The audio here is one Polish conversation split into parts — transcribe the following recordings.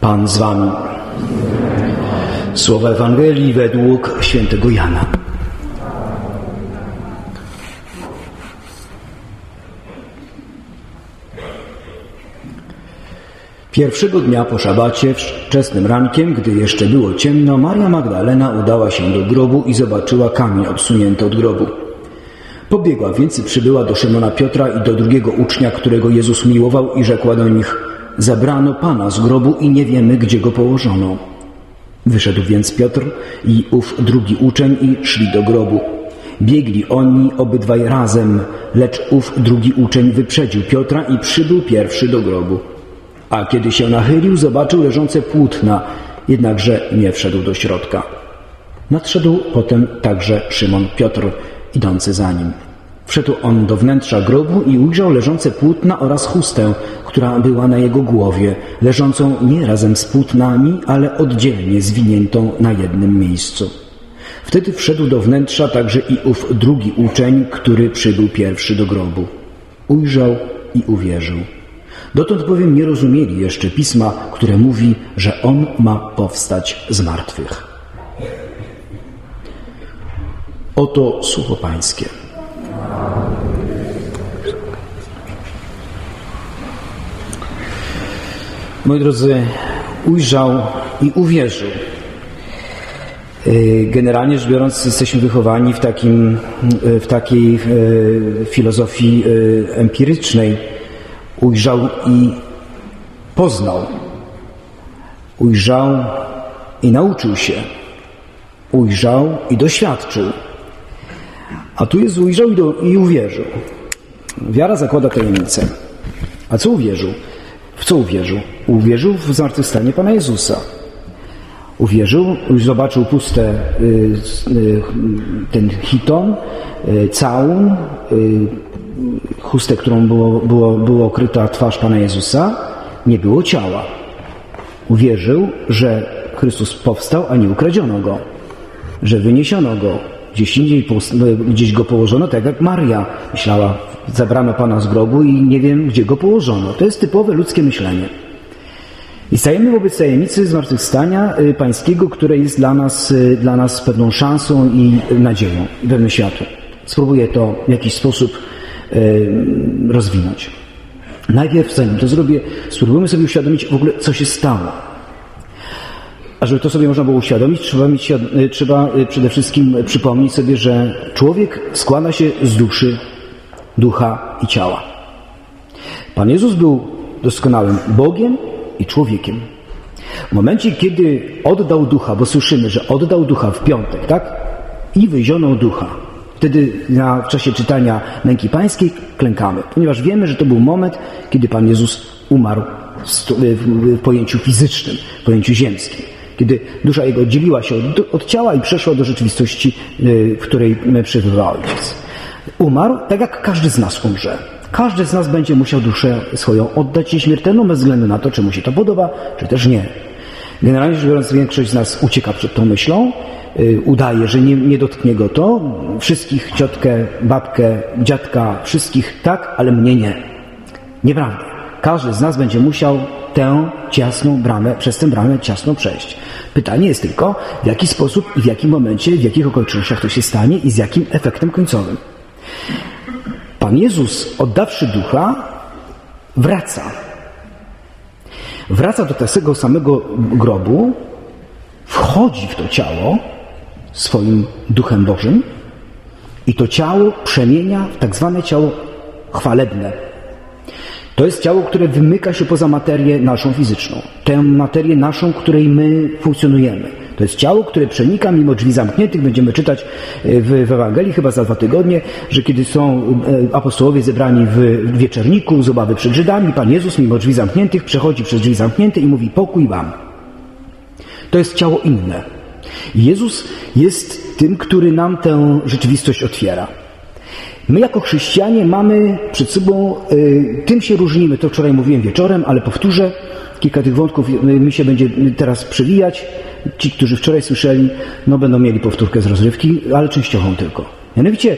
Pan z wami. Słowa Ewangelii według świętego Jana. Pierwszego dnia po szabacie, wczesnym rankiem, gdy jeszcze było ciemno, Maria Magdalena udała się do grobu i zobaczyła kamień odsunięty od grobu. Pobiegła więc i przybyła do Szymona Piotra i do drugiego ucznia, którego Jezus miłował i rzekła do nich Zabrano Pana z grobu i nie wiemy, gdzie go położono. Wyszedł więc Piotr i ów drugi uczeń i szli do grobu. Biegli oni obydwaj razem, lecz ów drugi uczeń wyprzedził Piotra i przybył pierwszy do grobu. A kiedy się nachylił, zobaczył leżące płótna, jednakże nie wszedł do środka. Nadszedł potem także Szymon Piotr, idący za nim. Wszedł on do wnętrza grobu i ujrzał leżące płótna oraz chustę, która była na jego głowie, leżącą nie razem z płótnami, ale oddzielnie zwiniętą na jednym miejscu. Wtedy wszedł do wnętrza także i ów drugi uczeń, który przybył pierwszy do grobu. Ujrzał i uwierzył. Dotąd bowiem nie rozumieli jeszcze pisma, które mówi, że on ma powstać z martwych. Oto słowo Pańskie. Moi drodzy, ujrzał i uwierzył. Generalnie rzecz biorąc, jesteśmy wychowani w, takim, w takiej filozofii empirycznej. Ujrzał i poznał. Ujrzał i nauczył się. Ujrzał i doświadczył. A tu jest ujrzał i, do, i uwierzył. Wiara zakłada tajemnicę. A co uwierzył? W co uwierzył? Uwierzył w zmartwychwstanie Pana Jezusa. Uwierzył, zobaczył puste ten hiton, całun, chustę, którą było, było, było okryta twarz Pana Jezusa, nie było ciała. Uwierzył, że Chrystus powstał, a nie ukradziono go, że wyniesiono go, gdzieś indziej, gdzieś go położono, tak jak Maria myślała, zabrano Pana z grobu i nie wiem, gdzie go położono. To jest typowe ludzkie myślenie. I stajemy wobec tajemnicy zmartwychwstania Pańskiego, które jest dla nas, dla nas pewną szansą i nadzieją, pewnym światłem. Spróbuję to w jakiś sposób rozwinąć. Najpierw, zanim to zrobię, spróbujmy sobie uświadomić w ogóle, co się stało. A żeby to sobie można było uświadomić, trzeba, mieć, trzeba przede wszystkim przypomnieć sobie, że człowiek składa się z duszy, ducha i ciała. Pan Jezus był doskonałym Bogiem i człowiekiem. W momencie, kiedy oddał ducha, bo słyszymy, że oddał ducha w piątek, tak? I wyzionął ducha. Wtedy na, w czasie czytania męki pańskiej klękamy, ponieważ wiemy, że to był moment, kiedy Pan Jezus umarł w, pojęciu fizycznym, w pojęciu ziemskim. Kiedy dusza jego oddzieliła się od, od ciała i przeszła do rzeczywistości, w której przebywał Ojciec. Umarł tak jak każdy z nas umrze. Każdy z nas będzie musiał duszę swoją oddać nieśmiertelną bez względu na to, czy mu się to podoba, czy też nie. Generalnie rzecz biorąc, większość z nas ucieka przed tą myślą, udaje, że nie, nie dotknie go to. Wszystkich, ciotkę, babkę, dziadka, wszystkich tak, ale mnie nie. Nieprawda. Każdy z nas będzie musiał tę ciasną bramę, przez tę bramę ciasną przejść. Pytanie jest tylko, w jaki sposób i w jakim momencie, w jakich okolicznościach to się stanie i z jakim efektem końcowym. Pan Jezus, oddawszy ducha, wraca. Wraca do tego samego grobu, wchodzi w to ciało swoim duchem Bożym i to ciało przemienia w tak zwane ciało chwalebne. To jest ciało, które wymyka się poza materię naszą fizyczną, tę materię naszą, której my funkcjonujemy. To jest ciało, które przenika mimo drzwi zamkniętych. Będziemy czytać w, w Ewangelii chyba za dwa tygodnie, że kiedy są apostołowie zebrani w wieczerniku z obawy przed Żydami, Pan Jezus mimo drzwi zamkniętych przechodzi przez drzwi zamknięte i mówi pokój wam. To jest ciało inne. Jezus jest tym, który nam tę rzeczywistość otwiera. My jako chrześcijanie mamy przed sobą, y, tym się różnimy, to wczoraj mówiłem wieczorem, ale powtórzę, kilka tych wątków mi się będzie teraz przewijać. Ci, którzy wczoraj słyszeli, no będą mieli powtórkę z rozrywki, ale częściową tylko. Mianowicie,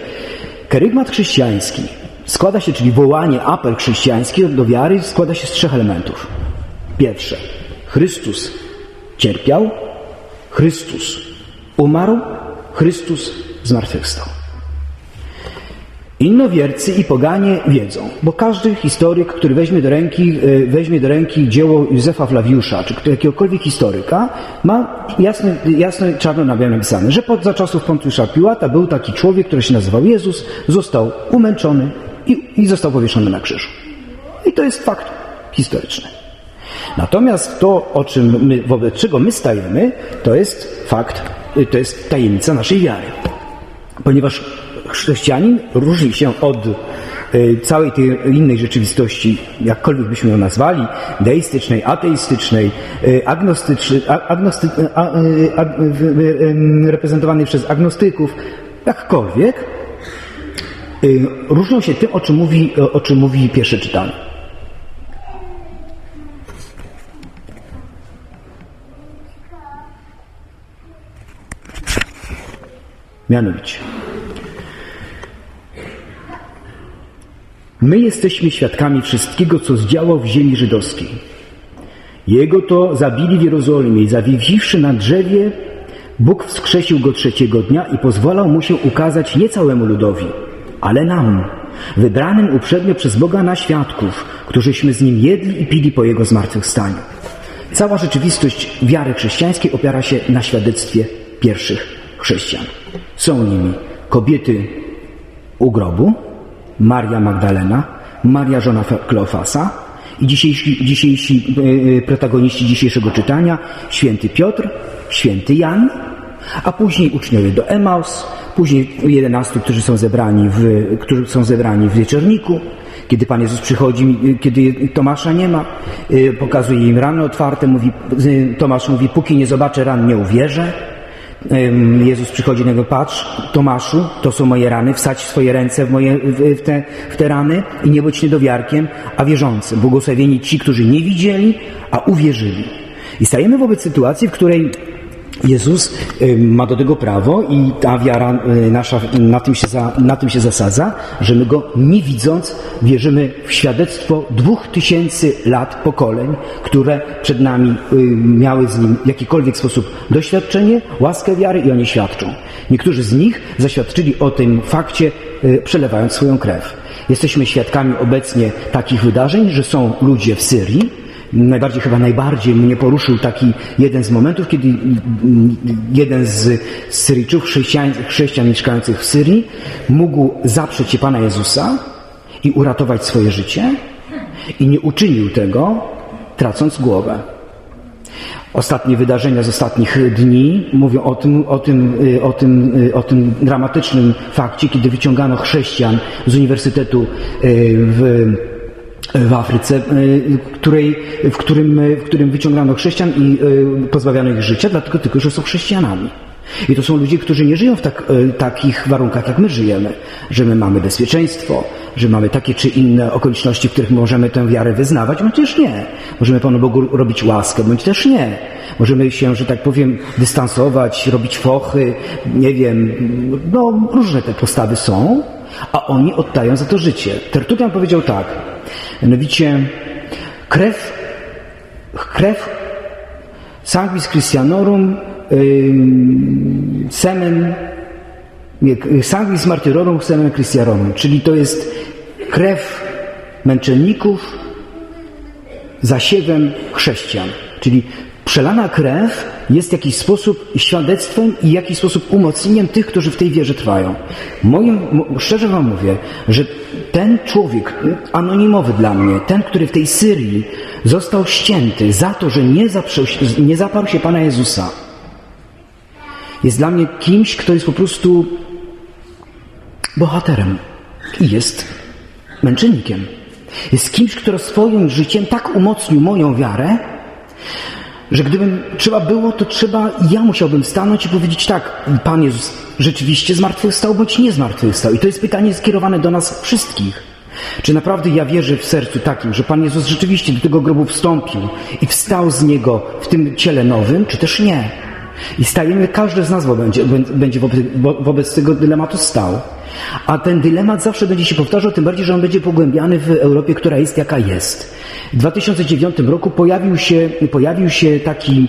kerygmat chrześcijański składa się, czyli wołanie, apel chrześcijański do wiary składa się z trzech elementów. Pierwsze, Chrystus cierpiał, Chrystus umarł, Chrystus zmartwychwstał. Innowiercy i poganie wiedzą, bo każdy historyk, który weźmie do ręki, e, weźmie do ręki dzieło Józefa Flawiusza, czy jakiegokolwiek historyka, ma jasno, jasno czarno na białym napisane, że pod, za czasów Pontiusza Piłata był taki człowiek, który się nazywał Jezus, został umęczony i, i został powieszony na krzyżu. I to jest fakt historyczny. Natomiast to, o czym my, wobec czego my stajemy, to jest fakt, to jest tajemnica naszej wiary. Ponieważ chrześcijanin różni się od e, całej tej innej rzeczywistości, jakkolwiek byśmy ją nazwali, deistycznej, ateistycznej, e, agnostycznej, agnosty, a, reprezentowanej przez agnostyków, jakkolwiek, e, różnią się tym, o czym mówi, o czym mówi pierwsze czytanie. Mianowicie, My jesteśmy świadkami wszystkiego, co zdziałał w ziemi żydowskiej. Jego to zabili w Jerozolimie i zawiesiwszy na drzewie, Bóg wskrzesił go trzeciego dnia i pozwalał mu się ukazać nie całemu ludowi, ale nam, wybranym uprzednio przez Boga na świadków, którzyśmy z nim jedli i pili po jego zmartwychwstaniu. Cała rzeczywistość wiary chrześcijańskiej opiera się na świadectwie pierwszych chrześcijan. Są nimi kobiety u grobu, Maria Magdalena, Maria żona Kleofasa i dzisiejsi, dzisiejsi e, protagoniści dzisiejszego czytania, święty Piotr, święty Jan, a później uczniowie do Emaus, później jedenastu, którzy są zebrani w, którzy są zebrani w wieczorniku, kiedy Pan Jezus przychodzi, kiedy Tomasza nie ma, e, pokazuje im rany otwarte, mówi, Tomasz mówi, póki nie zobaczę ran, nie uwierzę. Jezus przychodzi do niego, patrz, Tomaszu, to są moje rany, wsadź swoje ręce w, moje, w, te, w te rany i nie bądź niedowiarkiem, a wierzącym. Błogosławieni ci, którzy nie widzieli, a uwierzyli. I stajemy wobec sytuacji, w której Jezus ma do tego prawo i ta wiara nasza na tym, się za, na tym się zasadza, że my Go nie widząc wierzymy w świadectwo dwóch tysięcy lat pokoleń, które przed nami miały z Nim w jakikolwiek sposób doświadczenie, łaskę wiary i oni świadczą. Niektórzy z nich zaświadczyli o tym fakcie, y, przelewając swoją krew. Jesteśmy świadkami obecnie takich wydarzeń, że są ludzie w Syrii, najbardziej, chyba najbardziej mnie poruszył taki jeden z momentów, kiedy jeden z Syryjczów, chrześcijan, chrześcijan mieszkających w Syrii, mógł zaprzeć się Pana Jezusa i uratować swoje życie i nie uczynił tego, tracąc głowę. Ostatnie wydarzenia z ostatnich dni mówią o tym, o tym, o tym, o tym dramatycznym fakcie, kiedy wyciągano chrześcijan z uniwersytetu w w Afryce, y, której, w, którym, w którym wyciągano chrześcijan i y, pozbawiano ich życia, dlatego tylko, że są chrześcijanami. I to są ludzie, którzy nie żyją w tak, takich warunkach, jak my żyjemy, że my mamy bezpieczeństwo, że mamy takie czy inne okoliczności, w których możemy tę wiarę wyznawać, bądź też nie. Możemy Panu Bogu robić łaskę, bądź też nie. Możemy się, że tak powiem, dystansować, robić fochy, nie wiem, no różne te postawy są, a oni oddają za to życie. Tertulian powiedział tak, Mianowicie krew, krew sanguis Christianorum semen sanguis martyrorum semen Christianorum, czyli to jest krew męczenników zasiewem chrześcijan. Czyli Przelana krew jest w jakiś sposób świadectwem i w jakiś sposób umocnieniem tych, którzy w tej wierze trwają. Moim, szczerze Wam mówię, że ten człowiek, anonimowy dla mnie, ten, który w tej Syrii został ścięty za to, że nie, nie zaparł się Pana Jezusa, jest dla mnie kimś, kto jest po prostu bohaterem i jest męczennikiem. Jest kimś, kto swoim życiem tak umocnił moją wiarę, że gdybym trzeba było, to trzeba, ja musiałbym stanąć i powiedzieć tak, Pan Jezus rzeczywiście zmartwychwstał, bądź nie zmartwychwstał. I to jest pytanie skierowane do nas wszystkich. Czy naprawdę ja wierzę w sercu takim, że Pan Jezus rzeczywiście do tego grobu wstąpił i wstał z niego w tym ciele nowym, czy też nie? I stajemy, każdy z nas będzie, będzie wobec, wobec tego dylematu stał. A ten dylemat zawsze będzie się powtarzał, tym bardziej, że on będzie pogłębiany w Europie, która jest jaka jest. W 2009 roku pojawił się, pojawił się taki,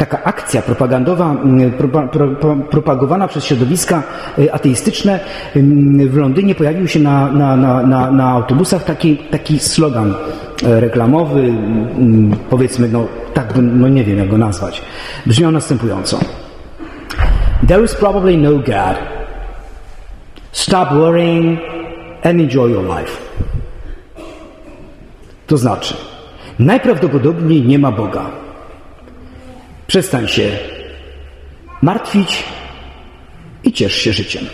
taka akcja propagandowa, mm, pro, pro, propagowana przez środowiska y, ateistyczne mm, w Londynie. Pojawił się na, na, na, na, na autobusach taki, taki slogan e, reklamowy, mm, powiedzmy, no tak, no nie wiem jak go nazwać. Brzmiał następująco. There is probably no God. Stop worrying and enjoy your life. To znaczy, najprawdopodobniej nie ma Boga. Przestań się martwić i ciesz się życiem.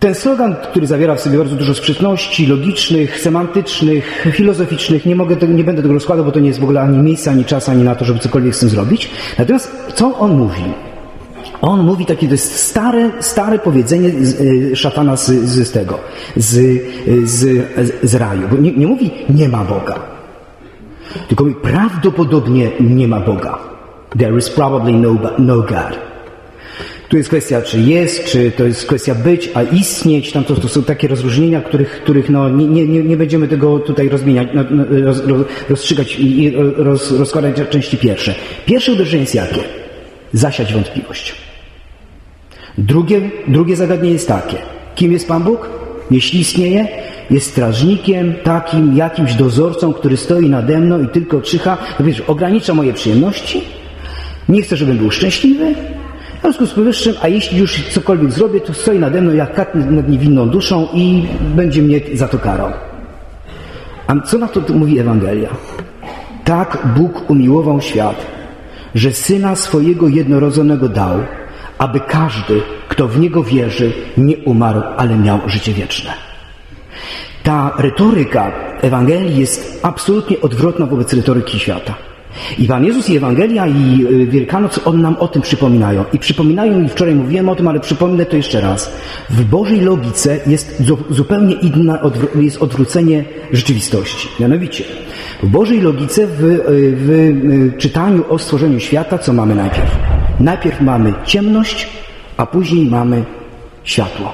Ten slogan, który zawiera w sobie bardzo dużo sprzeczności logicznych, semantycznych, filozoficznych, nie, mogę nie będę tego rozkładał, bo to nie jest w ogóle ani miejsca, ani czas, ani na to, żeby cokolwiek z tym zrobić. Natomiast co on mówi? On mówi takie, to jest stare, stare powiedzenie z, y, szatana z, z tego, z, z, z raju. Bo nie, nie mówi nie ma Boga. Tylko prawdopodobnie nie ma Boga. There is probably no, no God. Tu jest kwestia, czy jest, czy to jest kwestia być, a istnieć. Tam to, to są takie rozróżnienia, których, których no, nie, nie, nie będziemy tego tutaj rozmieniać, no, no, roz, roz, rozstrzygać i roz, rozkładać na części pierwsze. Pierwsze uderzenie jest jakie? Zasiać wątpliwość. Drugie, drugie zagadnienie jest takie. Kim jest Pan Bóg? Jeśli istnieje, jest strażnikiem, takim jakimś dozorcą, który stoi nade mną i tylko czyha. Wiesz, ogranicza moje przyjemności. Nie chce, żebym był szczęśliwy. W związku z powyższym, a jeśli już cokolwiek zrobię, to stoi nade mną jak kat nad niewinną duszą i będzie mnie za to karał. A co na to mówi Ewangelia? Tak Bóg umiłował świat, że Syna swojego jednorodzonego dał, aby każdy, kto w Niego wierzy, nie umarł, ale miał życie wieczne. Ta retoryka Ewangelii jest absolutnie odwrotna wobec retoryki świata. I Pan Jezus i Ewangelia i y, Wielkanoc on nam o tym przypominają. I przypominają, i wczoraj mówiłem o tym, ale przypomnę to jeszcze raz. W Bożej logice jest zupełnie inna, jest odwrócenie rzeczywistości. Mianowicie, w Bożej logice, w, y, w y, czytaniu o stworzeniu świata, co mamy najpierw? Najpierw mamy ciemność, a później mamy światło.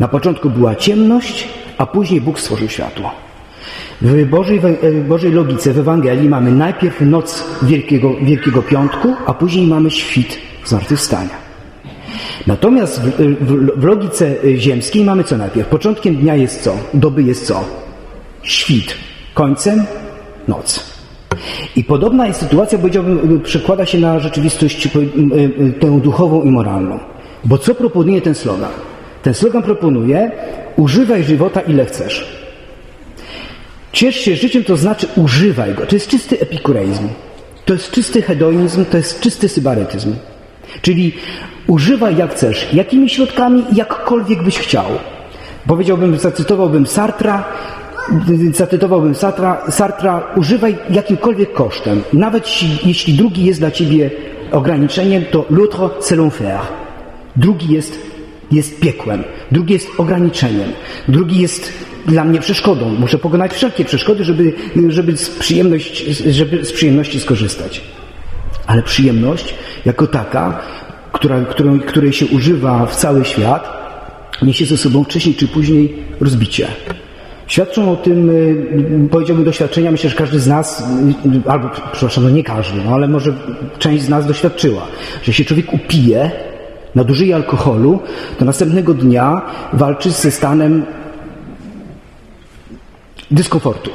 Na początku była ciemność, a później Bóg stworzył światło. W Bożej, w Bożej logice w Ewangelii mamy najpierw noc Wielkiego, Wielkiego Piątku, a później mamy świt zmartwychwstania. Natomiast w, w, w, logice ziemskiej mamy co najpierw? Początkiem dnia jest co? Doby jest co? Świt. Końcem noc. I podobna jest sytuacja, powiedziałbym, przekłada się na rzeczywistość tę duchową i moralną. Bo co proponuje ten slogan? Ten slogan proponuje używaj żywota ile chcesz. Ciesz się życiem, to znaczy używaj go. To jest czysty epikureizm. To jest czysty hedonizm, to jest czysty sybarytyzm. Czyli używaj jak chcesz, jakimi środkami, jakkolwiek byś chciał. Powiedziałbym, zacytowałbym Sartra, zacytowałbym Sartra, Sartra, używaj jakimkolwiek kosztem. Nawet jeśli drugi jest dla ciebie ograniczeniem, to l'autre c'est l'enfer. Drugi jest, jest piekłem, drugi jest ograniczeniem, drugi jest dla mnie przeszkodą. Muszę pokonać wszelkie przeszkody, żeby, żeby, z, przyjemność, żeby z przyjemności skorzystać. Ale przyjemność jako taka, która, którą, której się używa w cały świat, niesie ze sobą wcześniej czy później rozbicie. Świadczą o tym, y, powiedziałbym, doświadczenia. Myślę, że każdy z nas, y, albo, przepraszam, no nie każdy, no ale może część z nas doświadczyła, że się człowiek upije, nadużyje alkoholu, to następnego dnia walczy ze stanem dyskomfortu.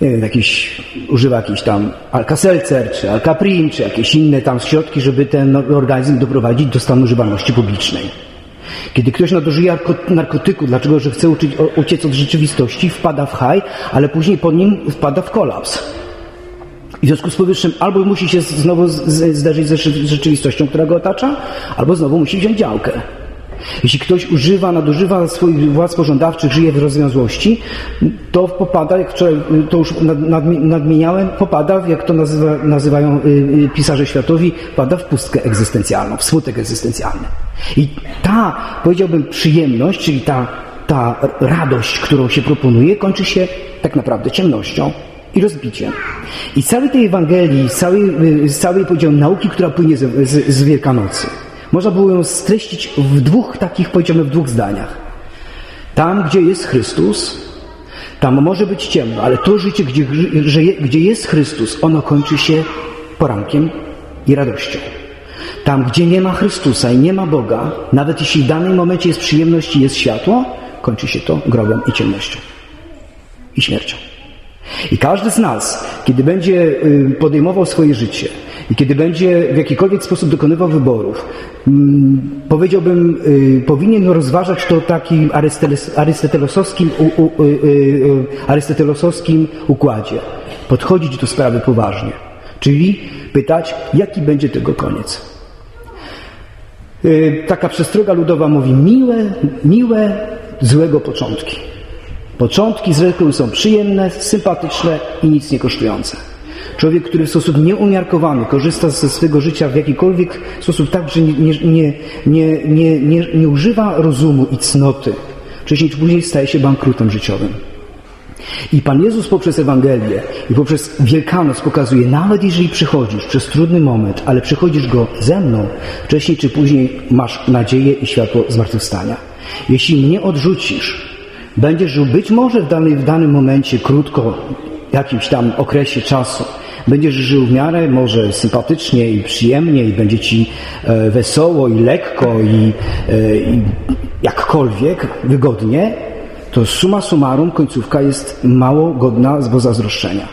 Nie wiem, jakiś, używa jakiś tam alka-selcer, czy alkaprim, czy jakieś inne tam środki, żeby ten organizm doprowadzić do stanu używalności publicznej. Kiedy ktoś nadużyje narkotyku, dlaczego, że chce uciec od rzeczywistości, wpada w haj, ale później po nim wpada w kolaps. W związku z powyższym albo musi się znowu zderzyć z rzeczywistością, która go otacza, albo znowu musi wziąć działkę. Jeśli ktoś używa, nadużywa swoich władz pożądawczych, żyje w rozwiązłości, to popada, jak wczoraj to już nadmieniałem, popada, jak to nazywa, nazywają y, y, pisarze światowi, pada w pustkę egzystencjalną, w smutek egzystencjalny. I ta, powiedziałbym, przyjemność, czyli ta, ta radość, którą się proponuje, kończy się tak naprawdę ciemnością i rozbiciem. I całej tej Ewangelii, całej, y, całej powiedziałbym, nauki, która płynie z, z, z Wielkanocy, można było ją streścić w dwóch takich, powiedziałbym, w dwóch zdaniach. Tam, gdzie jest Chrystus, tam może być ciemno, ale to życie, gdzie, gdzie jest Chrystus, ono kończy się porankiem i radością. Tam, gdzie nie ma Chrystusa i nie ma Boga, nawet jeśli w danym momencie jest przyjemność i jest światło, kończy się to grobem i ciemnością i śmiercią. I każdy z nas, kiedy będzie y, podejmował swoje życie i kiedy będzie w jakikolwiek sposób dokonywał wyborów, mm, powiedziałbym, y, powinien rozważać to takim arystotelosowskim, y, arystotelosowskim układzie. Podchodzić do sprawy poważnie. Czyli pytać, jaki będzie tego koniec. Taka przestroga ludowa mówi miłe, miłe, złego początki. Początki z reguły są przyjemne, sympatyczne i nic nie kosztujące. Człowiek, który w sposób nieumiarkowany korzysta ze swego życia w jakikolwiek sposób tak, że nie, nie, nie, nie, nie, nie używa rozumu i cnoty, wcześniej czy później staje się bankrutem życiowym. I Pan Jezus poprzez Ewangelię i poprzez Wielkanoc pokazuje, nawet jeżeli przychodzisz przez trudny moment, ale przychodzisz go ze mną, wcześniej czy później masz nadzieję i światło zmartwychwstania. Jeśli mnie odrzucisz, Będziesz żył być może w, danej, w danym momencie, krótko, jakimś tam okresie czasu. Będziesz żył w miarę może sympatycznie i przyjemnie i będzie ci e, wesoło i lekko i, e, i jakkolwiek wygodnie, to suma summarum końcówka jest mało godna z zazdroszczenia.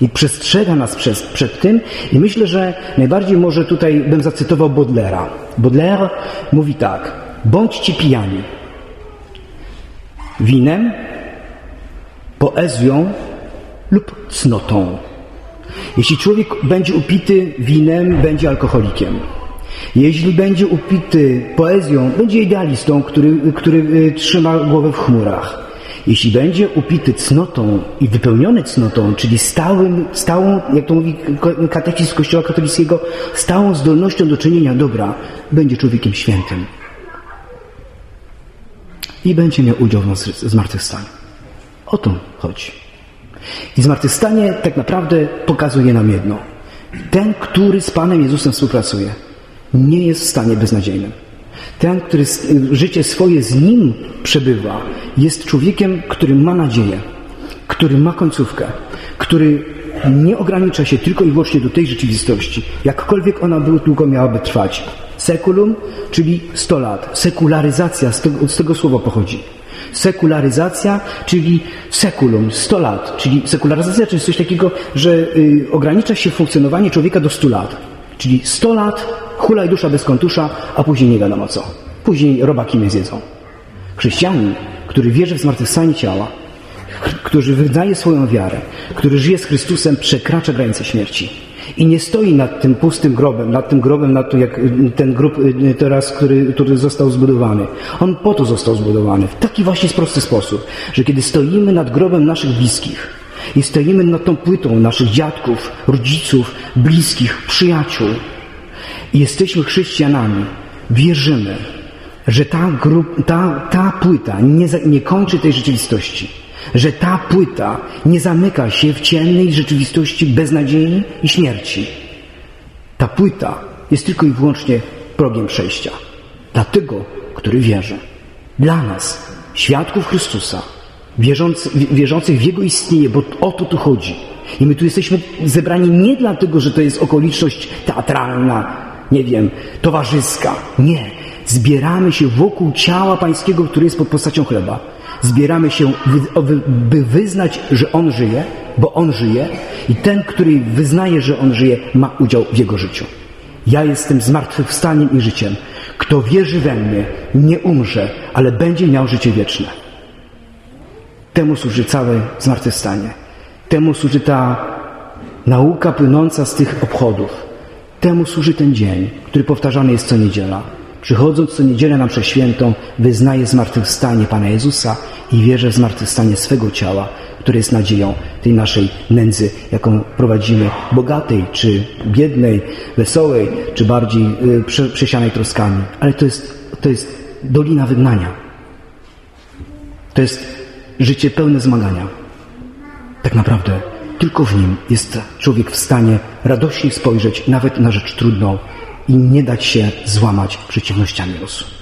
I przestrzega nas przed, przed tym i myślę, że najbardziej może tutaj bym zacytował Baudelaire. Baudelaire mówi tak, bądźcie pijani, winem, poezją lub cnotą. Jeśli człowiek będzie upity winem, będzie alkoholikiem. Jeśli będzie upity poezją, będzie idealistą, który, który y, trzyma głowę w chmurach. Jeśli będzie upity cnotą i wypełniony cnotą, czyli stałym, stałą, jak to mówi katechizm Kościoła katolickiego, stałą zdolnością do czynienia dobra, będzie człowiekiem świętym i będzie miał udział w zmartwychwstaniu. O to chodzi. I zmartwychwstanie tak naprawdę pokazuje nam jedno. Ten, który z Panem Jezusem współpracuje, nie jest w stanie beznadziejnym. Ten, który życie swoje z Nim przebywa, jest człowiekiem, który ma nadzieję, który ma końcówkę, który nie ogranicza się tylko i wyłącznie do tej rzeczywistości, jakkolwiek ona długo miałaby trwać. Sekulum, czyli 100 lat. Sekularyzacja, z tego, z tego słowa pochodzi. Sekularyzacja, czyli sekulum, 100 lat. Czyli sekularyzacja to jest coś takiego, że y, ogranicza się funkcjonowanie człowieka do 100 lat. Czyli 100 lat, hulaj dusza bez kontusza, a później nie wiadomo co. Później robaki mnie zjedzą. Chrześcijanin, który wierzy w zmartwychwstanie ciała, który wydaje swoją wiarę, który żyje z Chrystusem, przekracza granice śmierci. I nie stoi nad tym pustym grobem, nad tym grobem, nad jak ten grób y, teraz, który, który został zbudowany. On po to został zbudowany. W taki właśnie prosty sposób, że kiedy stoimy nad grobem naszych bliskich i stoimy nad tą płytą naszych dziadków, rodziców, bliskich, przyjaciół i jesteśmy chrześcijanami, wierzymy, że ta, grup, ta, ta płyta nie, nie kończy tej rzeczywistości że ta płyta nie zamyka się w ciemnej rzeczywistości beznadziei i śmierci. Ta płyta jest tylko i wyłącznie progiem przejścia. Dla tego, który wierzy. Dla nas, świadków Chrystusa, wierzący, wierzących w Jego istnienie, bo o to tu chodzi. I my tu jesteśmy zebrani nie dlatego, że to jest okoliczność teatralna, nie wiem, towarzyska. Nie. Zbieramy się wokół ciała Pańskiego, które jest pod postacią chleba zbieramy się, by wyznać, że On żyje, bo On żyje i ten, który wyznaje, że On żyje, ma udział w Jego życiu. Ja jestem zmartwychwstaniem i życiem. Kto wierzy we mnie, nie umrze, ale będzie miał życie wieczne. Temu służy całe zmartwychwstanie. Temu służy ta nauka płynąca z tych obchodów. Temu służy ten dzień, który powtarzany jest co niedziela. Przychodząc co niedzielę na przeświętą, wyznaję zmartwychwstanie Pana Jezusa i wierzę w zmartwychwstanie swego ciała, które jest nadzieją tej naszej nędzy, jaką prowadzimy, bogatej czy biednej, wesołej, czy bardziej y, przesianej troskami. Ale to jest, to jest dolina wygnania. To jest życie pełne zmagania. Tak naprawdę tylko w nim jest człowiek w stanie radośnie spojrzeć nawet na rzecz trudną i nie dać się złamać przeciwnościami losu.